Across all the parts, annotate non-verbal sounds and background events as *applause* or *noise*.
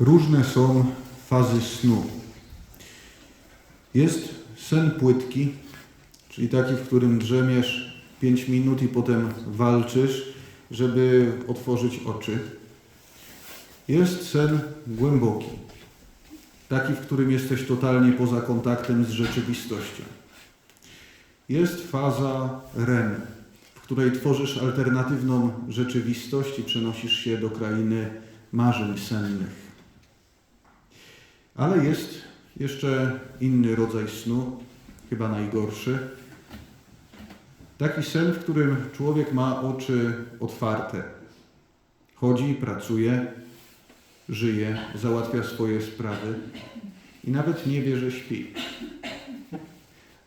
Różne są fazy snu. Jest sen płytki, czyli taki, w którym drzemiesz 5 minut i potem walczysz, żeby otworzyć oczy. Jest sen głęboki, taki, w którym jesteś totalnie poza kontaktem z rzeczywistością. Jest faza REM, w której tworzysz alternatywną rzeczywistość i przenosisz się do krainy marzeń sennych. Ale jest jeszcze inny rodzaj snu, chyba najgorszy. Taki sen, w którym człowiek ma oczy otwarte. Chodzi, pracuje, żyje, załatwia swoje sprawy i nawet nie wie, że śpi.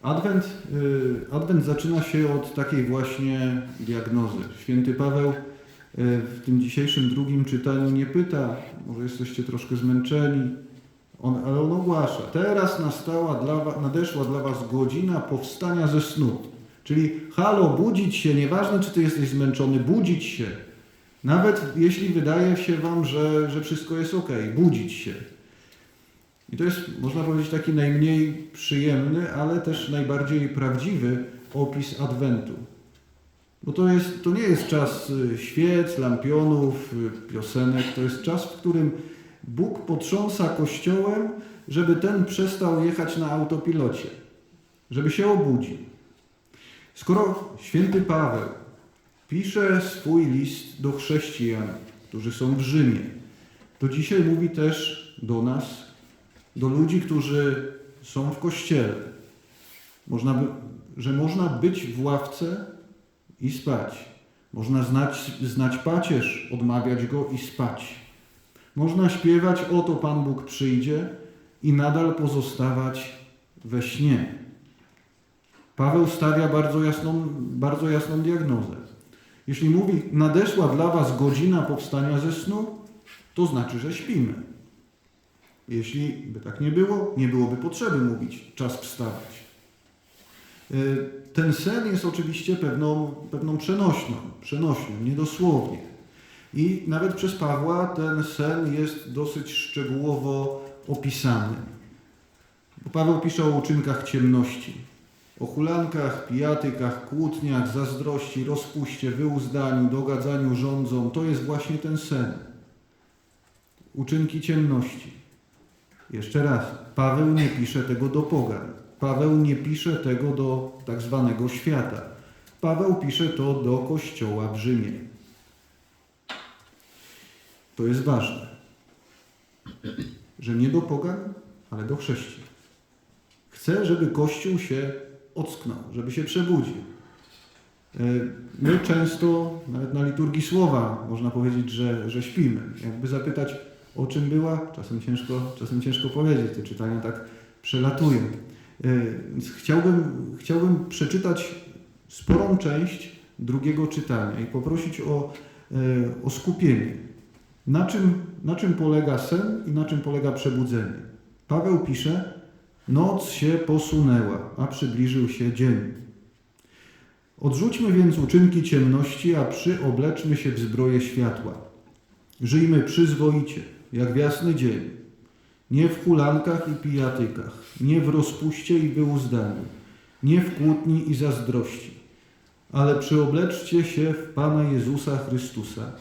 Adwent, y, Adwent zaczyna się od takiej właśnie diagnozy. Święty Paweł y, w tym dzisiejszym drugim czytaniu nie pyta, może jesteście troszkę zmęczeni, on, ale on ogłasza, teraz nastała dla, wa- nadeszła dla was godzina powstania ze snu. Czyli halo, budzić się, nieważne czy ty jesteś zmęczony, budzić się. Nawet jeśli wydaje się wam, że, że wszystko jest ok, budzić się. I to jest, można powiedzieć, taki najmniej przyjemny, ale też najbardziej prawdziwy opis Adwentu. Bo to, jest, to nie jest czas y, świec, lampionów, y, piosenek, to jest czas, w którym Bóg potrząsa Kościołem, żeby ten przestał jechać na autopilocie, żeby się obudził. Skoro święty Paweł pisze swój list do chrześcijan, którzy są w Rzymie, to dzisiaj mówi też do nas, do ludzi, którzy są w kościele, można by, że można być w ławce i spać. Można znać, znać pacierz, odmawiać go i spać. Można śpiewać, oto Pan Bóg przyjdzie i nadal pozostawać we śnie. Paweł stawia bardzo jasną, bardzo jasną diagnozę. Jeśli mówi, nadeszła dla Was godzina powstania ze snu, to znaczy, że śpimy. Jeśli by tak nie było, nie byłoby potrzeby mówić, czas wstawać. Y, Ten sen jest oczywiście pewną, pewną przenośną, przenośnią, niedosłownie. I nawet przez Pawła ten sen jest dosyć szczegółowo opisany. Bo Paweł pisze o uczynkach ciemności, o hulankach, pijatykach, kłótniach, zazdrości, rozpuście, wyuzdaniu, dogadzaniu rządzom. To jest właśnie ten sen. Uczynki ciemności. Jeszcze raz, Paweł nie pisze tego do pogan. Paweł nie pisze tego do tak zwanego świata. Paweł pisze to do kościoła w Rzymie. To jest ważne, że nie do pogan, ale do chrześcijan. Chce, żeby Kościół się ocknął, żeby się przebudził. E, My często, nawet na liturgii słowa, można powiedzieć, że, że śpimy. Jakby zapytać, o czym była, czasem ciężko, czasem ciężko powiedzieć, te czytania tak przelatują. E, chciałbym, chciałbym przeczytać sporą część drugiego czytania i poprosić o, e, o skupienie. Na czym, na czym polega sen i na czym polega przebudzenie? Paweł pisze, noc się posunęła, a przybliżył się dzień. Odrzućmy więc uczynki ciemności, a przyobleczmy się w zbroję światła. Żyjmy przyzwoicie, jak w jasny dzień, nie w hulankach i pijatykach, nie w rozpuście i wyuzdaniu, nie w kłótni i zazdrości, ale przyobleczcie się w Pana Jezusa Chrystusa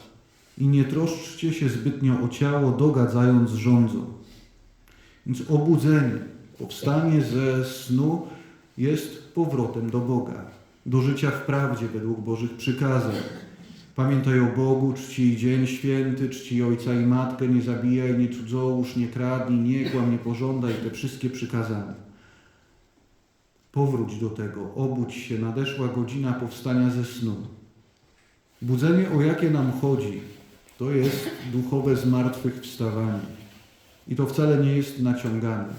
i nie troszczcie się zbytnio o ciało, dogadzając rządzą. Więc obudzenie, powstanie ze snu jest powrotem do Boga, do życia w prawdzie według Bożych przykazań. Pamiętaj o Bogu, czcij dzień święty, czcij ojca i matkę, nie zabijaj, nie cudzołóż, nie kradnij, nie kłam, nie pożądaj, te wszystkie przykazania. Powróć do tego, obudź się, nadeszła godzina powstania ze snu. Budzenie, o jakie nam chodzi, to jest duchowe zmartwychwstawanie. I to wcale nie jest naciągane.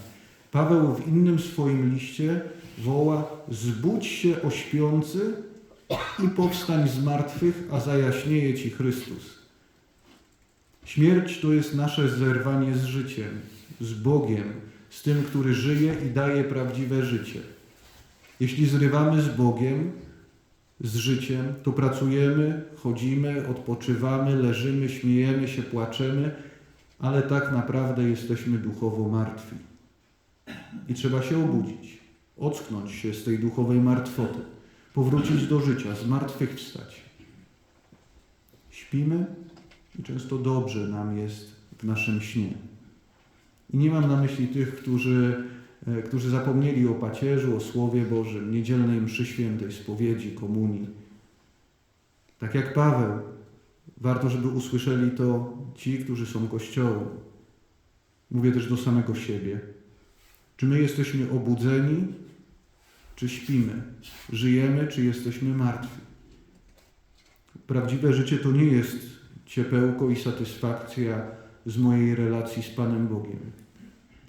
Paweł w innym swoim liście woła: Zbudź się o śpiący i powstań z martwych, a zajaśnieje ci Chrystus. Śmierć to jest nasze zerwanie z życiem, z Bogiem, z tym, który żyje i daje prawdziwe życie. Jeśli zrywamy z Bogiem, z życiem, to pracujemy, chodzimy, odpoczywamy, leżymy, śmiejemy się, płaczemy, ale tak naprawdę jesteśmy duchowo martwi. I trzeba się obudzić, ocknąć się z tej duchowej martwoty, powrócić do życia, zmartwychwstać. Śpimy i często dobrze nam jest w naszym śnie. I nie mam na myśli tych, którzy, którzy zapomnieli o pacierzu, o Słowie Bożym, niedzielnej mszy świętej, spowiedzi, komunii. Tak jak Paweł, warto, żeby usłyszeli to ci, którzy są Kościołem. Mówię też do samego siebie. Czy my jesteśmy obudzeni, czy śpimy? Żyjemy, czy jesteśmy martwi? Prawdziwe życie to nie jest ciepełko i satysfakcja z mojej relacji z Panem Bogiem.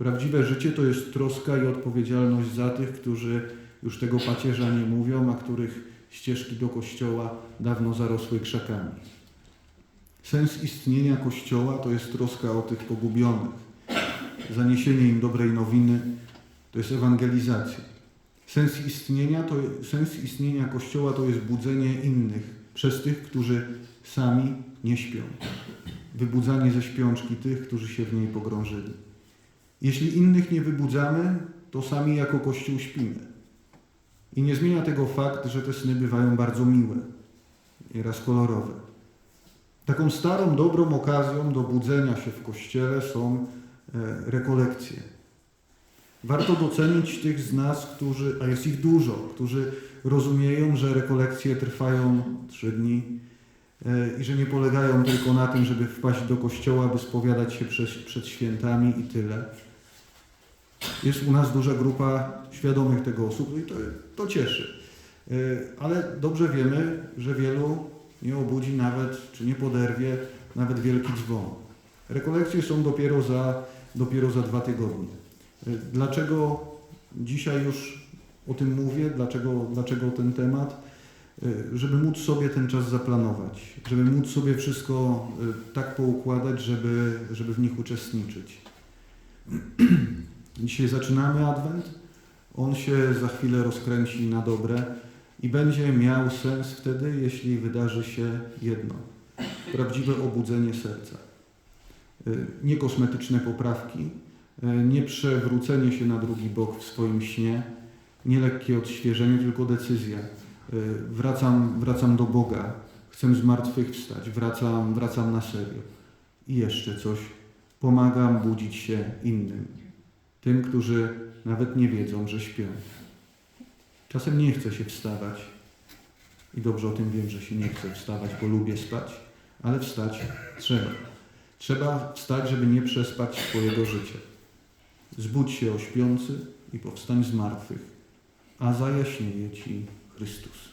Prawdziwe życie to jest troska i odpowiedzialność za tych, którzy już tego pacierza nie mówią, a których ścieżki do kościoła dawno zarosły krzakami. Sens istnienia kościoła to jest troska o tych pogubionych. Zaniesienie im dobrej nowiny to jest ewangelizacja. Sens istnienia, to, sens istnienia kościoła to jest budzenie innych przez tych, którzy sami nie śpią. Wybudzanie ze śpiączki tych, którzy się w niej pogrążyli. Jeśli innych nie wybudzamy, to sami jako Kościół śpimy. I nie zmienia tego fakt, że te sny bywają bardzo miłe, nieraz kolorowe. Taką starą, dobrą okazją do budzenia się w Kościele są e, rekolekcje. Warto docenić tych z nas, którzy, a jest ich dużo, którzy rozumieją, że rekolekcje trwają trzy dni e, i że nie polegają tylko na tym, żeby wpaść do kościoła, by spowiadać się przed świętami i tyle. Jest u nas duża grupa świadomych tego osób i to, to cieszy. E, Ale dobrze wiemy, że wielu nie obudzi nawet, czy nie poderwie nawet wielki dzwon. Rekolekcje są dopiero za, dopiero za dwa tygodnie. E, Dlaczego dzisiaj już o tym mówię? Dlaczego, dlaczego ten temat? E, Żeby móc sobie ten czas zaplanować, żeby móc sobie wszystko tak poukładać, żeby, żeby w nich uczestniczyć. *clears throat* Dzisiaj zaczynamy Adwent. On się za chwilę rozkręci na dobre i będzie miał sens wtedy, jeśli wydarzy się jedno prawdziwe obudzenie serca. Y, Nie kosmetyczne poprawki, y, nie przewrócenie się na drugi bok w swoim śnie, nie lekkie odświeżenie, tylko decyzja. Y, Wracam, wracam do Boga, chcę zmartwychwstać, wracam, wracam na serio. I jeszcze coś, pomagam budzić się innym, tym, którzy nawet nie wiedzą, że śpią. Czasem nie chce się wstawać i dobrze o tym wiem, że się nie chce wstawać, bo lubię spać, ale wstać trzeba. Trzeba wstać, żeby nie przespać swojego życia. Zbudź się o śpiący i powstań z martwych, a zajaśnieje Ci Chrystus.